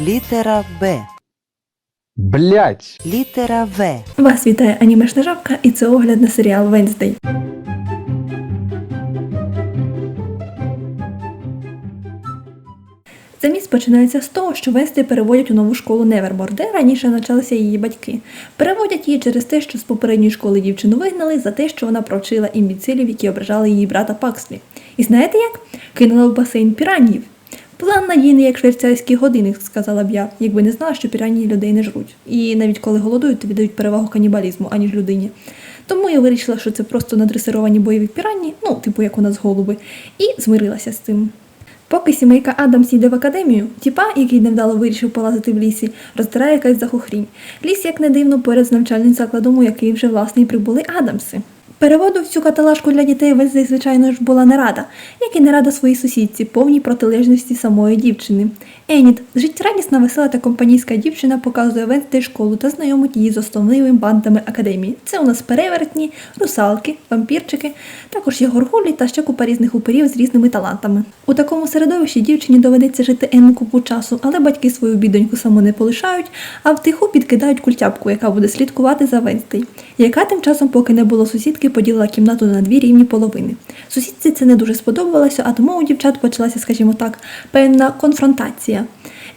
Літера Б. Блять! Літера В. Вас вітає анімешна жабка, і це огляд на серіал Венздей. Заміс починається з того, що Венсти переводять у нову школу Невермор, де раніше навчалися її батьки. Переводять її через те, що з попередньої школи дівчину вигнали за те, що вона провчила імбіцилів, які ображали її брата Пакслі. І знаєте як? Кинула в басейн піранів. План надійний, як швейцарський годинник, сказала б я, якби не знала, що пірані людей не жруть. І навіть коли голодують, то віддають перевагу канібалізму, аніж людині. Тому я вирішила, що це просто надресировані бойові пірані, ну, типу як у нас голуби, і змирилася з цим. Поки сімейка Адамс йде в академію, тіпа, який невдало вирішив полазити в лісі, роздирає якась захухрінь. Ліс, як не дивно, поряд з навчальним закладом, у який вже власне й прибули Адамси. Переводу в цю каталажку для дітей Венздей, звичайно ж, була не рада, як і не рада своїй сусідці, повній протилежності самої дівчини. Еніт, життєрадісна, весела та компанійська дівчина показує Венздей школу та знайомить її з основними бандами академії. Це у нас перевертні, русалки, вампірчики, також є горгулі та ще купа різних упирів з різними талантами. У такому середовищі дівчині доведеться жити енну купу часу, але батьки свою бідоньку саму не полишають, а втиху підкидають культяпку, яка буде слідкувати за Венстей, яка тим часом, поки не було сусідки, поділила кімнату на дві рівні половини. Сусідці це не дуже сподобалося, а тому у дівчат почалася, скажімо так, певна конфронтація.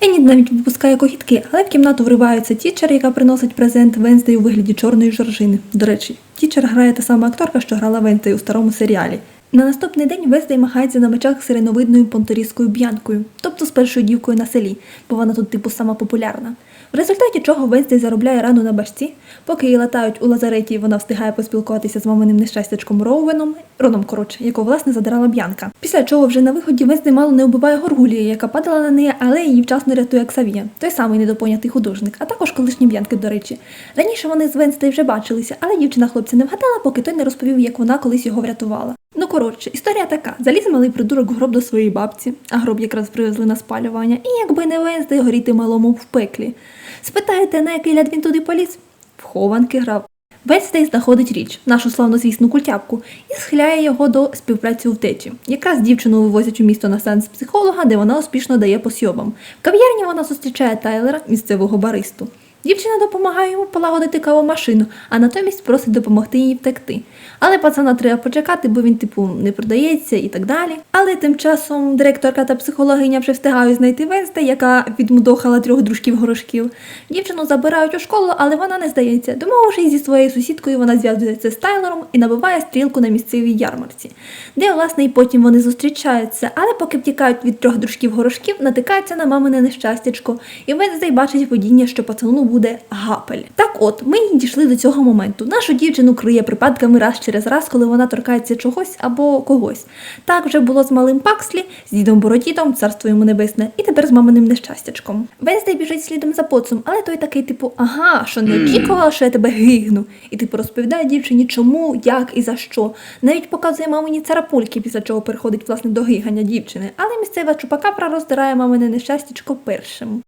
Енід навіть випускає когітки, але в кімнату вривається тічер, яка приносить презент Венздей у вигляді чорної жоржини. До речі, тічер грає та сама акторка, що грала Венздей у старому серіалі. На наступний день Вездей махається на мечах сиреновидною понторізкою б'янкою, тобто з першою дівкою на селі, бо вона тут типу сама популярна. В результаті чого Вездей заробляє рану на башці, поки її латають у лазареті, вона встигає поспілкуватися з маминим нещастячком Роуеном, Роном, коротше, якого власне задирала б'янка. Після чого вже на виході Венздей мало не вбиває Горгулію, яка падала на неї, але її вчасно рятує Ксавія, той самий недопонятий художник, а також колишні б'янки, до речі. Раніше вони з Венздей вже бачилися, але дівчина хлопця не вгадала, поки той не розповів, як вона колись його врятувала. Ну коротше, історія така: заліз малий придурок гроб до своєї бабці, а гроб якраз привезли на спалювання, і якби не Венздей горіти малому в пеклі. Спитаєте, на який ляд він туди поліз? В хованки грав. Венстей знаходить річ, нашу славнозвісну культяпку, і схиляє його до співпраці у втечі. Якраз дівчину вивозять у місто на сеанс психолога, де вона успішно дає посьобам. В кав'ярні вона зустрічає Тайлера, місцевого баристу. Дівчина допомагає йому полагодити кавомашину, а натомість просить допомогти їй втекти. Але пацана треба почекати, бо він, типу, не продається і так далі. Але тим часом директорка та психологиня вже встигають знайти Венсте, яка відмудохала трьох дружків горошків. Дівчину забирають у школу, але вона не здається. Домовившись зі своєю сусідкою, вона зв'язується з Тайлером і набиває стрілку на місцевій ярмарці, де, власне, і потім вони зустрічаються. Але поки втікають від трьох дружків горошків, натикаються на мамине нещастячко, і Венздей бачить водіння, що пацану буде гапель. Так от, ми дійшли до цього моменту. Нашу дівчину криє припадками раз через раз, коли вона торкається чогось або когось. Так вже було з малим Пакслі, з дідом Бородітом, царство йому небесне, і тепер з маминим нещастячком. Венздей біжить слідом за поцом, але той такий, типу, ага, що не очікувала, що я тебе гигну. І типу розповідає дівчині, чому, як і за що. Навіть показує мамині царапульки, після чого переходить власне до гигання дівчини. Але місцева чупакапра роздирає мамине нещастячко першим.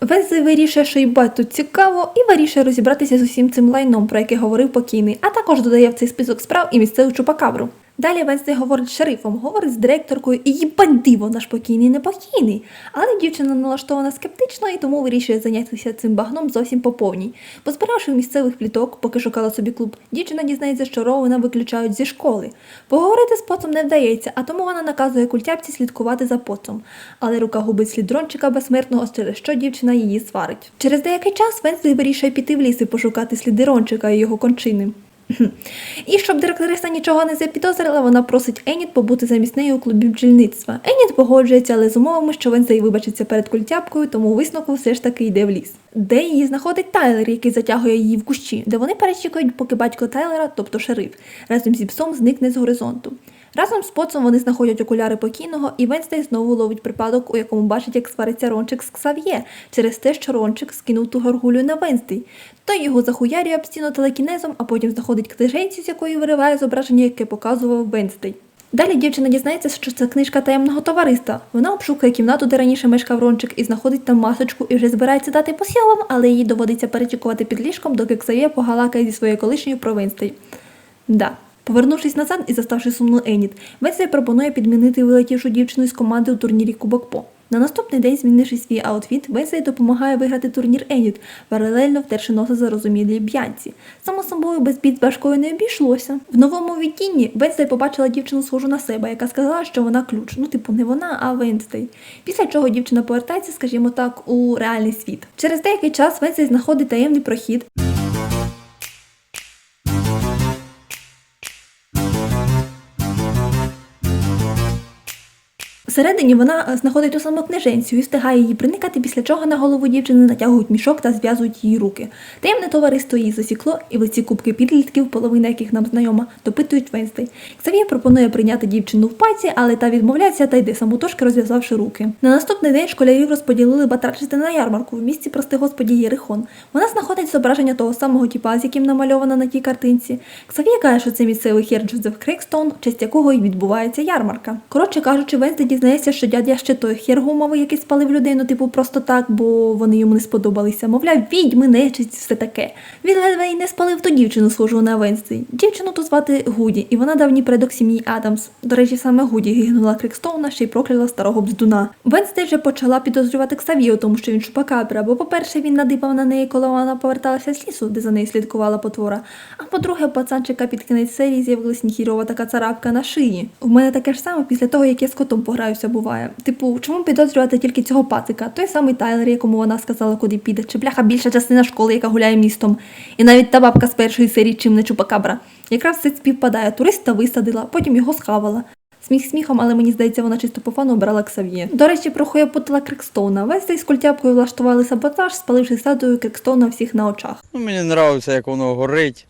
Вензи вирішує, що й тут цікаво, і вирішує розібратися з усім цим лайном, про яке говорив покійний, а також додає в цей список справ і місцеву чупакабру. Далі Вензи говорить шерифом, говорить з директоркою, і їбать диво, наш покійний не покійний. Але дівчина налаштована скептично і тому вирішує зайнятися цим багном зовсім по повній. Позбиравши місцевих пліток, поки шукала собі клуб, дівчина дізнається, що Роуена виключають зі школи. Поговорити з поцом не вдається, а тому вона наказує культяпці слідкувати за поцом. Але рука губить слід дрончика безсмертного, через що дівчина її сварить. Через деякий час Венслі вирішує піти в ліс і пошукати сліди Рончика і його кончини. І щоб директориса нічого не запідозрила, вона просить Еніт побути замість неї у клубі бджільництва. Еніт погоджується, але з умовами, що Венздей вибачиться перед культяпкою, тому висновку все ж таки йде в ліс. Де її знаходить Тайлер, який затягує її в кущі, де вони перечікують, поки батько Тайлера, тобто шериф, разом зі псом зникне з горизонту. Разом з поцом вони знаходять окуляри покійного, і Венстей знову ловить припадок, у якому бачить, як свариться Рончик з Ксав'є, через те, що Рончик скинув ту горгулю на Венстей. Той його захуярює об стіну телекінезом, а потім знаходить книженцю, з якої вириває зображення, яке показував Венстей. Далі дівчина дізнається, що це книжка таємного товариства. Вона обшукує кімнату, де раніше мешкав Рончик, і знаходить там масочку і вже збирається дати посілам, але їй доводиться перечікувати під ліжком, доки Ксав'є погалакає зі своєю колишньою про Венстей. Да. Повернувшись назад і заставши сумну Еніт, Венсдей пропонує підмінити вилетівшу дівчину з команди у турнірі Кубок По. На наступний день, змінивши свій аутфіт, Венсдей допомагає виграти турнір Еніт, паралельно втерши носа зарозумілій б'янці. Само собою без бід важкою не обійшлося. В новому відтінні Венсдей побачила дівчину схожу на себе, яка сказала, що вона ключ. Ну, типу, не вона, а Венсдей. Після чого дівчина повертається, скажімо так, у реальний світ. Через деякий час Венсдей знаходить таємний прохід, Всередині вона е, знаходить ту саму книженцю і встигає її приникати, після чого на голову дівчини натягують мішок та зв'язують її руки. Таємне товариство її засікло, і в ці кубки підлітків, половина яких нам знайома, допитують Венстей. Ксав'є пропонує прийняти дівчину в паці, але та відмовляється та йде самотужки, розв'язавши руки. На наступний день школярів розподілили батрачити на ярмарку в місті, прости господі, Єрихон. Вона знаходить зображення того самого тіпа, з яким намальована на тій картинці. Ксав'є каже, що це місцевий хер Джозеф в честь якого і відбувається ярмарка. Коротше кажучи, Венсдей дізнається, що дядя ще той хер гумовий, який спалив людину, типу просто так, бо вони йому не сподобалися. Мовляв, відьми, нечисть, все таке. Він ледве й не спалив ту дівчину, схожу на Венсдей. Дівчину ту звати Гуді, і вона давній предок сім'ї Адамс. До речі, саме Гуді гигнула Крикстоуна, ще й прокляла старого бздуна. Венсдей вже почала підозрювати Ксавію, тому що він чупакабра, бо, по-перше, він надипав на неї, коли вона поверталася з лісу, де за нею слідкувала потвора. А по-друге, у пацанчика під кінець серії з'явилась ніхірова така царапка на шиї. У мене таке ж саме після того, як я з котом пограюся, буває. Типу, чому підозрювати тільки цього пацика? Той самий Тайлер, якому вона сказала, куди піде, чи бляха більша частина школи, яка гуляє містом. І навіть та бабка з першої серії чим не чупакабра. Якраз все співпадає, туриста висадила, потім його схавала. Сміх сміхом, але мені здається, вона чисто по фану обрала Ксав'є. До речі, про хуєпутила Крикстоуна. Весь цей з культяпкою влаштували саботаж, спаливши статую Крикстоуна всіх на очах. Ну, мені подобається, як воно горить,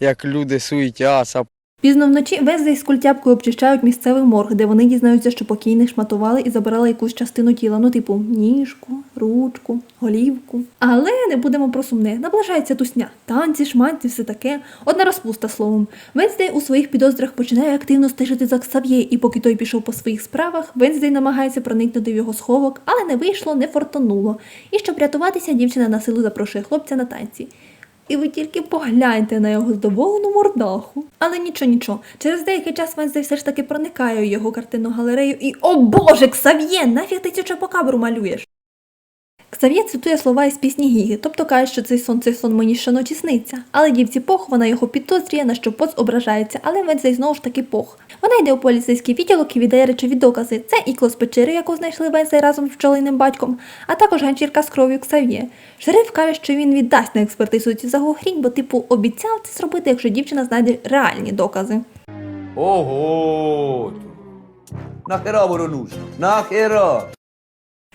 як люди суетяться. Пізно вночі Везей з культяпкою обчищають місцевий морг, де вони дізнаються, що покійних шматували і забирали якусь частину тіла, ну типу ніжку, ручку, голівку. Але не будемо про сумне. Наближається тусня. Танці, шманці, все таке. Одна розпуста словом. Венздей у своїх підозрах починає активно стежити за Ксав'є, і поки той пішов по своїх справах, Венздей намагається проникнути в його сховок, але не вийшло, не фортануло. І щоб рятуватися, дівчина на силу запрошує хлопця на танці. І ви тільки погляньте на його здоволену мордаху. Але нічого, нічого. Через деякий час Венздей все ж таки проникає у його картину галерею і о боже, Ксав'є, нафіг ти цю чапокабру малюєш? Ксав'є цитує слова із пісні Гіги, тобто каже, що цей сон, цей сон мені щоночі сниться. Але дівці пох, вона його підозрює, на що поц ображається, але Венздей знову ж таки пох. Вона йде у поліцейський відділок і віддає речові докази. Це ікло з печери, яку знайшли Венздей разом з пчолиним батьком, а також ганчірка з кров'ю Ксав'є. Шериф каже, що він віддасть на експертизу ці загогрінь, бо типу обіцяв це зробити, якщо дівчина знайде реальні докази. Ого! Нахера воно нужно? Нахера?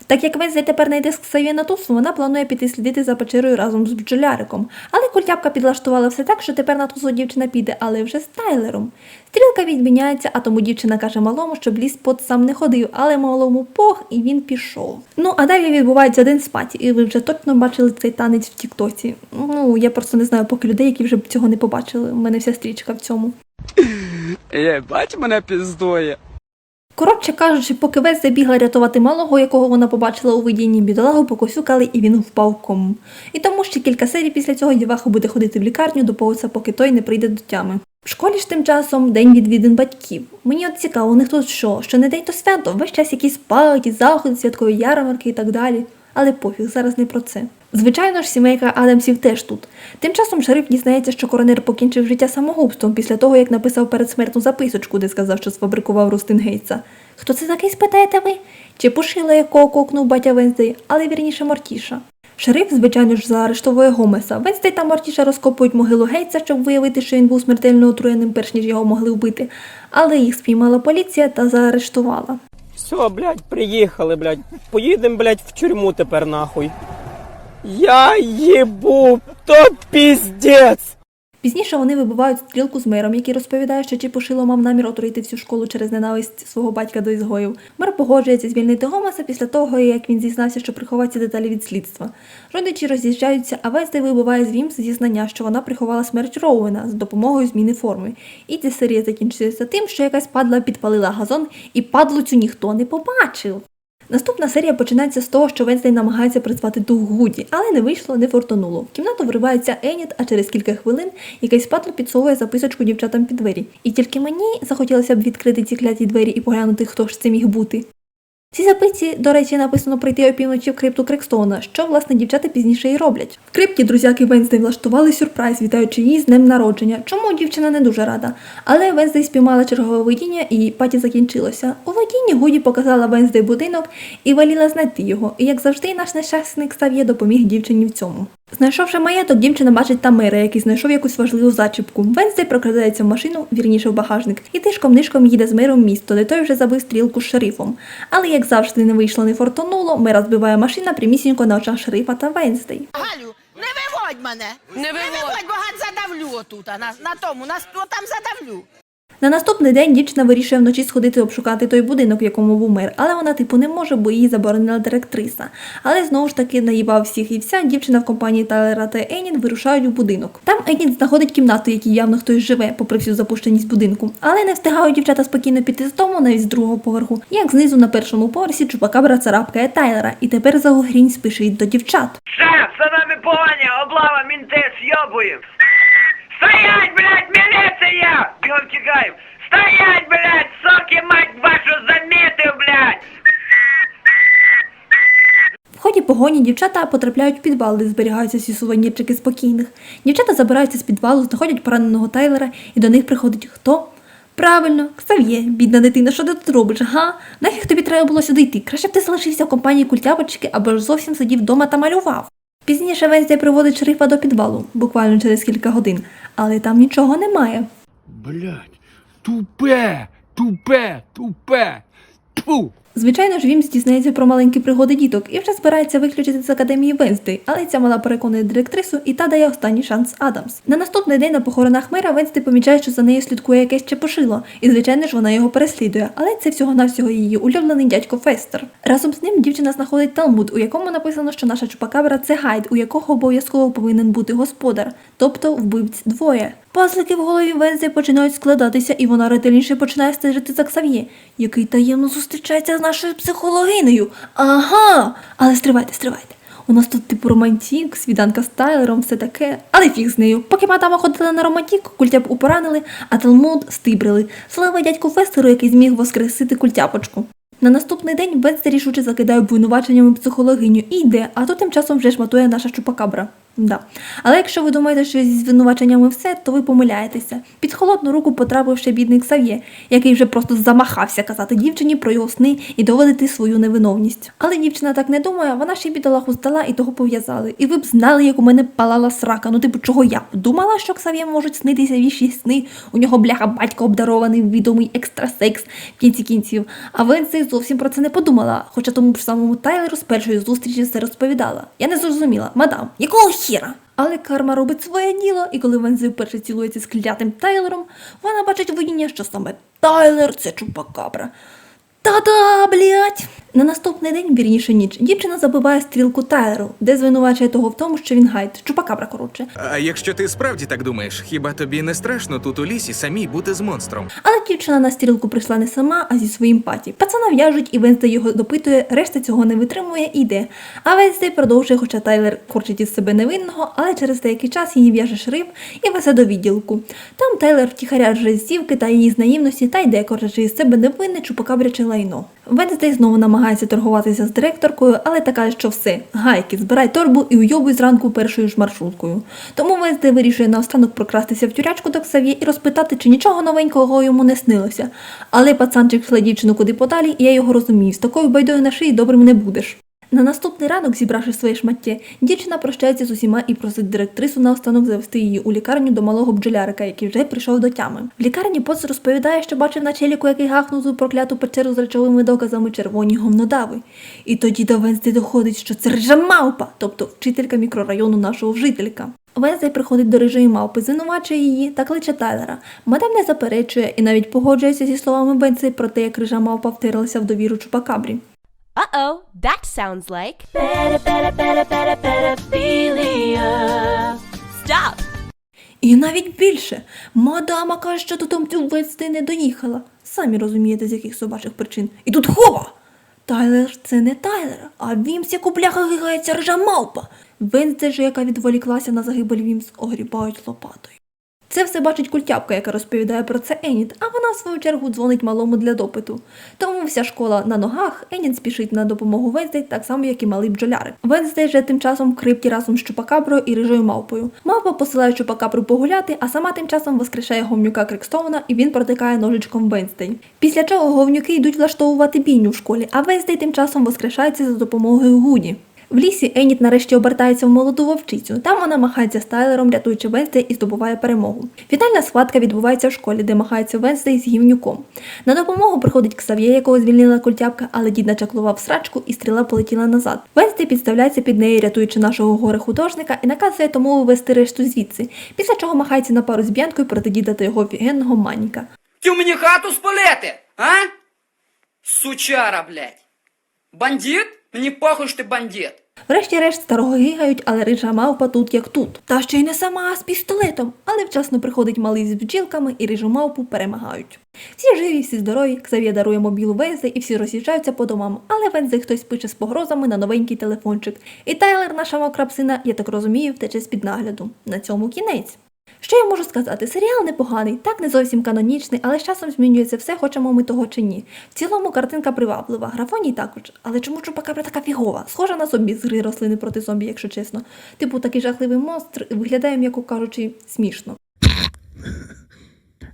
Так як Венздей тепер знайде з Ксав'є на тусу, вона планує піти слідити за печерою разом з бджоляриком. Але культяпка підлаштувала все так, що тепер на тусу дівчина піде, але вже з Тайлером. Стрілка відміняється, а тому дівчина каже малому, щоб ліс пот сам не ходив, але малому пох, і він пішов. Ну а далі відбувається один з паті, і ви вже точно бачили цей танець в Тіктоці. Ну я просто не знаю, поки людей, які вже б цього не побачили. У мене вся стрічка в цьому. Е, бать мене піздує. Коротше кажучи, поки весь забігла рятувати малого, якого вона побачила у видінні, бідолагу покосюкали і він впав кому. І тому ще кілька серій після цього діваха буде ходити в лікарню до поуса, поки той не прийде до тями. В школі ж тим часом день відвідин батьків. Мені от цікаво, у них тут що? Що не день, то свято, весь час якісь паті, заходи, святкові ярмарки і так далі. Але пофіг, зараз не про це. Звичайно ж, сімейка Адамсів теж тут. Тим часом шериф дізнається, що коронер покінчив життя самогубством після того, як написав передсмертну записочку, де сказав, що сфабрикував Рустин Гейтса. Хто це такий, спитаєте ви? Чи пошила, якого кокнув батя Венздей, але вірніше Мортіша. Шериф, звичайно ж, заарештовує Гомеса. Венздей та Мортіша розкопують могилу Гейтса, щоб виявити, що він був смертельно отруєним, перш ніж його могли вбити. Але їх спіймала поліція та заарештувала. Все, блядь, приїхали, блядь. Поїдем, блядь, в тюрму тепер нахуй. Я їбу, то піздець. Пізніше вони вибивають стрілку з мером, який розповідає, що Чіпушило мав намір отруїти всю школу через ненависть свого батька до ізгоїв. Мер погоджується звільнити Гомаса після того, як він зізнався, що приховав деталі від слідства. Родичі роз'їжджаються, а Вездей вибиває з Вімс зізнання, що вона приховала смерть Роуена з допомогою зміни форми. І ця серія закінчується тим, що якась падла підпалила газон, і падлу цю ніхто не побачив. Наступна серія починається з того, що Венстей намагається призвати дух Гуді, але не вийшло, не фортонуло. В кімнату вривається Еніт, а через кілька хвилин якийсь патло підсовує записочку дівчатам під двері. І тільки мені захотілося б відкрити ці кляті двері і поглянути, хто ж це міг бути. Цій записці, до речі, написано прийти опівночі в крипту Крекстона, що власне дівчата пізніше і роблять. В крипті друзяки Венздей влаштували сюрприз, вітаючи її з днем народження, чому дівчина не дуже рада. Але Венздей спіймала чергове видіння і паті закінчилося. У видінні Гуді показала Венздей будинок і веліла знайти його. І як завжди, наш нещасник Сав'є допоміг дівчині в цьому. Знайшовши маєток, дівчина бачить там мера, який знайшов якусь важливу зачіпку. Венздей прокрадається в машину, вірніше в багажник, і тишком-нишком їде з миром в місто, де той вже забив стрілку з шерифом. Але як завжди не вийшло, не фортонуло, мера збиває машина прямісінько на очах шерифа та Венздей. Галю, не виводь мене. Не виводь, бо гад задавлю отут, а на, на тому, на, ну, там задавлю. На наступний день дівчина вирішує вночі сходити обшукати той будинок, в якому був мер, але вона типу не може, бо її заборонила директриса. Але знову ж таки наїбав всіх і вся дівчина в компанії Тайлера та Еніт вирушають у будинок. Там Еніт знаходить кімнату, в якій явно хтось живе, попри всю запущеність будинку. Але не встигають дівчата спокійно піти з дому, навіть з другого поверху. Як знизу на першому поверсі чупакабра царапкає Тайлера, і тепер загогрінь спішить до дівчат. Шеф, за нами погоня, облава, съебуем. Стоять, блядь, милиция! Бегом текаем. Стоять, блядь, соки, мать вашу, заметил, блядь! В ході погоні дівчата потрапляють в підвал, де зберігаються всі сувенірчики спокійних. Дівчата забираються з підвалу, знаходять пораненого Тайлера, і до них приходить хто? Правильно, Ксав'є, бідна дитина, що ти тут робиш, га? Нафіг тобі треба було сюди йти? Краще б ти залишився в компанії культяпочки або ж зовсім сидів вдома та малював. Пізніше Венздей приводить шерифа до підвалу, буквально через кілька годин, але там нічого немає. Блять, тупе, тупе, тупе. Тьфу! Звичайно ж, Вімс дізнається про маленькі пригоди діток і вже збирається виключити з академії Венздей, але ця мала переконує директрису і та дає останній шанс Адамс. На наступний день на похоронах мера Венздей помічає, що за нею слідкує якесь чепушило, і звичайно ж вона його переслідує, але це всього навсього її улюблений дядько Фестер. Разом з ним дівчина знаходить талмуд, у якому написано, що наша чупакабра це гайд, у якого обов'язково повинен бути господар, тобто вбивць двоє. Пазлики в голові Вензи починають складатися, і вона ретельніше починає стежити за Ксав'є, який таємно зустрічається з нашою психологинею. Ага! Але стривайте, стривайте. У нас тут типу романтік, свіданка з Тайлером, все таке. Але фіг з нею. Поки мадама ходила на романтік, культяпку поранили, а Талмуд стибрили. Слава дядьку Фестеру, який зміг воскресити культяпочку. На наступний день Венстер рішуче закидає обвинуваченнями психологиню і йде, а то тим часом вже шматує наша чупакабра. Да. Але якщо ви думаєте, що зі звинуваченнями все, то ви помиляєтеся. Під холодну руку потрапив ще бідний Ксав'є, який вже просто замахався казати дівчині про його сни і доводити свою невиновність. Але дівчина так не думає, вона ще бідолаху здала і того пов'язали. І ви б знали, як у мене палала срака. Ну, типу, чого я? Думала, що Ксав'є можуть снитися віші сни. У нього бляха батько обдарований, відомий екстрасекс в кінці кінців. А Венсей зовсім про це не подумала, хоча тому ж самому Тайлеру з першої зустрічі все розповідала. Я не зрозуміла, мадам, якого хіра? Але карма робить своє діло, і коли Вензи вперше цілується з клятим Тайлером, вона бачить видіння, що саме Тайлер це чупакабра. Та-да, блять! На наступний день, вірніше ніч, дівчина забиває стрілку Тайлеру, де звинувачує того в тому, що він гайд, чупакабра коротше. А якщо ти справді так думаєш, хіба тобі не страшно тут у лісі самій бути з монстром? Але дівчина на стрілку прийшла не сама, а зі своїм паті. Пацана в'яжуть, і Венздей його допитує, решта цього не витримує і йде. А Венздей продовжує, хоча Тайлер корчить із себе невинного, але через деякий час її в'яже шриф і везе до відділку. Там Тайлер втіхаря з зівки та її з наївності та йде, корчачи із себе невинне чупакабряче лайно. Венздей знову намагається торгуватися з директоркою, але така, що все, гайки, збирай торбу і уйобуй зранку першою ж маршруткою. Тому Венздей вирішує наостанок прокрастися в тюрячку до Ксав'є і розпитати, чи нічого новенького йому не снилося. Але пацанчик шле дівчину куди подалі, і я його розумію, з такою байдою на шиї добрим не будеш. На наступний ранок, зібравши своє шмаття, дівчина прощається з усіма і просить директрису наостанок завести її у лікарню до малого бджолярика, який вже прийшов до тями. В лікарні поц розповідає, що бачив на челіку, який гахнув ту прокляту печеру з речовими доказами червоні говнодави. І тоді до Венздей доходить, що це рижа мавпа, тобто вчителька мікрорайону нашого жителька. Венздей приходить до рижої мавпи, звинувачує її та кличе Тайлера. Мадам не заперечує і навіть погоджується зі словами Венздей про те, як рижа мавпа втиралася в довіру чупакабрі. Uh-oh, that sounds like Stop. І навіть більше. Мадама каже, що до Венздей не доїхала. Самі розумієте, з яких собачих причин. І тут хова! Тайлер це не Тайлер, а Вімс, як у бляха гигається ржа мавпа. Же, яка відволіклася на загибель Вімс, огрібають лопатою. Це все бачить культяпка, яка розповідає про це Еніт, а вона в свою чергу дзвонить малому для допиту. Тому вся школа на ногах, Еніт спішить на допомогу Венздей, так само, як і малий бджолярик. Венздей же тим часом крипті разом з Чупакаброю і рижою мавпою. Мавпа посилає Чупакабру погуляти, а сама тим часом воскрешає говнюка Крикстоуна і він протикає ножичком Венздей. Після чого говнюки йдуть влаштовувати бійню в школі, а Венздей тим часом воскрешається за допомогою Гуді. В лісі Еніт нарешті обертається в молоду вовчицю. Там вона махається з Тайлером, рятуючи Венздей і здобуває перемогу. Фінальна схватка відбувається в школі, де махається Венздей з гівнюком. На допомогу приходить Ксав'є, якого звільнила культяпка, але дід начаклував срачку і стріла полетіла назад. Венздей підставляється під неї, рятуючи нашого горе художника, і наказує тому вивести решту звідси. Після чого махається на пару з б'янкою проти діда та його офігенного маніка. Ти мені хату спалити, а? Сучара, блядь. Бандит? Мені похуй, що ти бандит. Врешті-решт старого гигають, але рижа мавпа тут як тут. Та ще й не сама, а з пістолетом. Але вчасно приходить малий з бджілками і рижу мавпу перемагають. Всі живі, всі здорові, Ксав'є дарує мобілу Вензи і всі роз'їжджаються по домам. Але Вензи хтось пише з погрозами на новенький телефончик. І Тайлер, наша мокра псина, я так розумію, втече з під нагляду. На цьому кінець. Що я можу сказати? Серіал непоганий, так не зовсім канонічний, але з часом змінюється все, хочемо ми того чи ні. В цілому картинка приваблива, графоній також. Але чому Чупакабра така фігова? Схожа на зомбі з гри рослини проти зомбі, якщо чесно. Типу такий жахливий монстр виглядає, м'яко кажучи, смішно.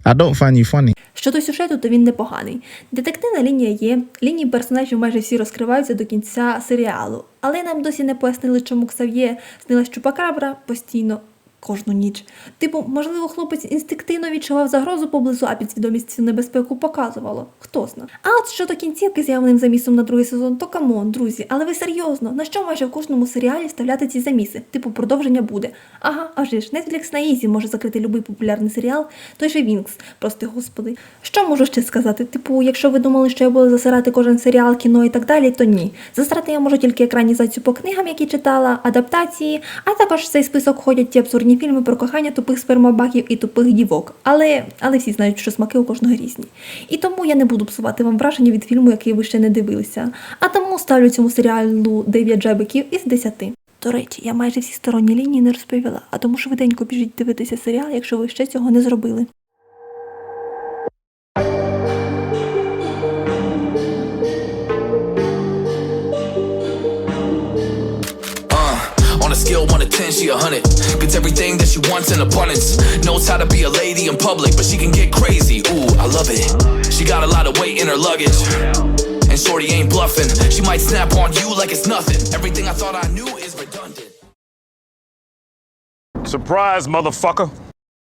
I don't find you funny. Щодо сюжету, то він непоганий. Детективна лінія є, лінії персонажів майже всі розкриваються до кінця серіалу, але нам досі не пояснили, чому Ксав'є снилась Чупакабра постійно. Кожну ніч. Типу, можливо, хлопець інстинктивно відчував загрозу поблизу, а підсвідомість цю небезпеку показувало. Хто зна. А от щодо кінцівки з явним замісом на другий сезон, то камон, друзі, але ви серйозно, на що майже в кожному серіалі вставляти ці заміси? Типу, продовження буде. Ага, а ж Netflix на Ізі може закрити будь-який популярний серіал, той же Вінкс, прости господи. Що можу ще сказати? Типу, якщо ви думали, що я буду засирати кожен серіал, кіно і так далі, то ні. Засрати я можу тільки екранізацію по книгам, які читала, адаптації, а також в цей список входять ті абсурдні фільми про кохання тупих спермобаків і тупих дівок. Але, але всі знають, що смаки у кожного різні. І тому я не буду псувати вам враження від фільму, який ви ще не дивилися. А тому ставлю цьому серіалу 9 джебиків із 10. До речі, я майже всі сторонні лінії не розповіла, а тому швиденько біжіть дивитися серіал, якщо ви ще цього не зробили. She a 100. Gets everything that she wants in abundance. Knows how to be a lady in public, but she can get crazy. Ooh, I love it. She got a lot of weight in her luggage. And Shorty ain't bluffing. She might snap on you like it's nothing. Everything I thought I knew is redundant. Surprise, motherfucker.